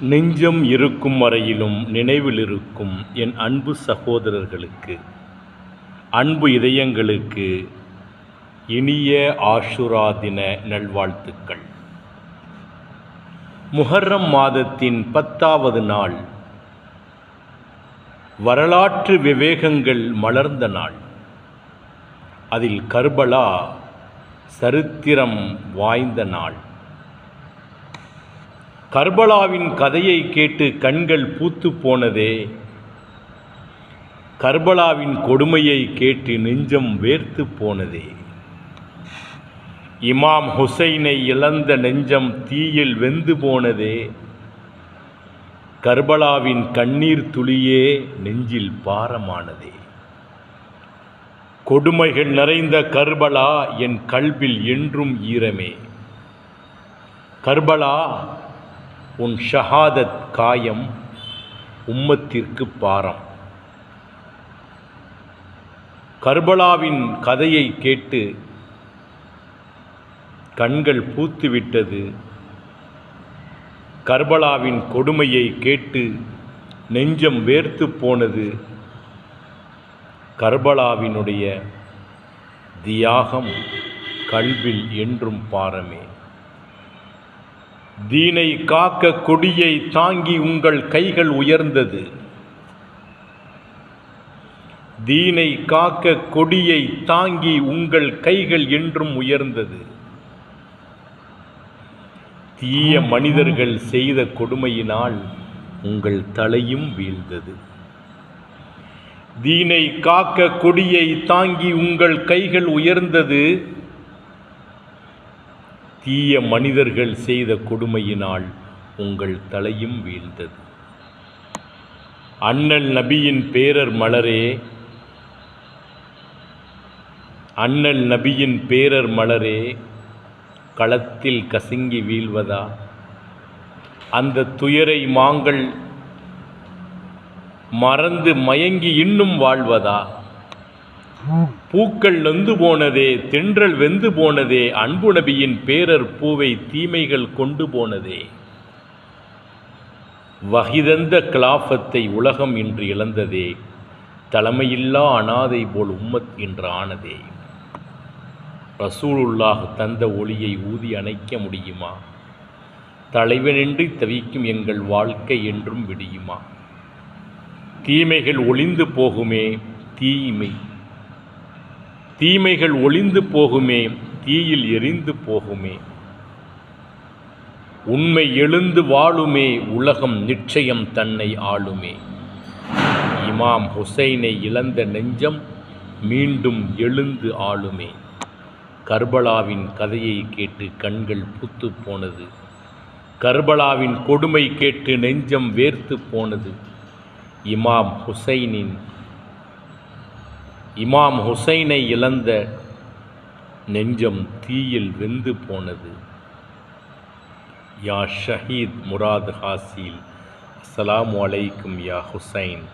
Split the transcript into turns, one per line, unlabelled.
நெஞ்சம் இருக்கும் வரையிலும் நினைவில் இருக்கும் என் அன்பு சகோதரர்களுக்கு அன்பு இதயங்களுக்கு இனிய ஆஷுரா தின நல்வாழ்த்துக்கள். முஹர்ரம் மாதத்தின் பத்தாவது நாள் வரலாற்று விவேகங்கள் மலர்ந்த நாள். அதில் கர்பலா சரித்திரம் வாய்ந்த நாள். கர்பலாவின் கதையை கேட்டு கண்கள் பூத்து போனதே. கர்பலாவின் கொடுமையை கேட்டு நெஞ்சம் வேர்த்து போனதே. இமாம் ஹுசைனை இழந்த நெஞ்சம் தீயில் வெந்து போனதே. கர்பலாவின் கண்ணீர் துளியே நெஞ்சில் பாரமானதே. கொடுமைகள் நிறைந்த கர்பலா என் கல்வில் என்றும் ஈரமே. கர்பலா உன் ஷஹாதத் காயம் உம்மத்திற்கு பாரம். கர்பலாவின் கதையை கேட்டு கண்கள் பூத்துவிட்டது. கர்பலாவின் கொடுமையை கேட்டு நெஞ்சம் வேர்த்து போனது. கர்பலாவினுடைய தியாகம் கல்வில் என்றும் பாரமே. தீனை காக்க கொடியை தாங்கி உங்கள் கைகள் உயர்ந்தது. தீனை காக்க கொடியை தாங்கி உங்கள் கைகள் என்றும் உயர்ந்தது. தீய மனிதர்கள் செய்த கொடுமையினால் உங்கள் தலையும் வீழ்ந்தது. தீனை காக்க கொடியை தாங்கி உங்கள் கைகள் உயர்ந்தது. தீய மனிதர்கள் செய்த கொடுமையினால் உங்கள் தலையும் வீழ்ந்தது. அண்ணல் நபியின் பேரர் மலரே அண்ணல் நபியின் பேரர் மலரே களத்தில் கசங்கி வீழ்வதா? அந்த துயரை மாங்கள் மறந்து மயங்கி இன்னும் வாழ்வதா? பூக்கள் நொந்து போனதே தென்றல் வெந்து போனதே அன்பு நபியின் பேரர் பூவை தீமைகள் கொண்டு போனதே. வகிதந்த கிலாஃபத்தை உலகம் இன்று இழந்ததே தலைமையில்லா அனாதை போல் உம்மத் இன்று ஆனதே. ரசூலுல்லாஹ் தந்த ஒளியை ஊதி அணைக்க முடியுமா? தலைவனின்றி தவிக்கும் எங்கள் வாழ்க்கை என்றும் விடியுமா? தீமைகள் ஒளிந்து போகுமே தீமை தீமைகள் ஒளிந்து போகுமே தீயில் எரிந்து போகுமே. உண்மை எழுந்து வாழுமே உலகம் நிச்சயம் தன்னை ஆளுமே. இமாம் ஹுசைனை இழந்த நெஞ்சம் மீண்டும் எழுந்து ஆளுமே. கர்பலாவின் கதையை கேட்டு கண்கள் புத்து போனது. கர்பலாவின் கொடுமை கேட்டு நெஞ்சம் வேர்த்து போனது. இமாம் ஹுசைனின் இமாம் ஹுசைனை இழந்த நெஞ்சம் தீயில் வெந்து போனது. யா ஷஹீத் முராத் ஹாசில். அஸ்லாம் வலைக்கும் யா ஹுசைன்.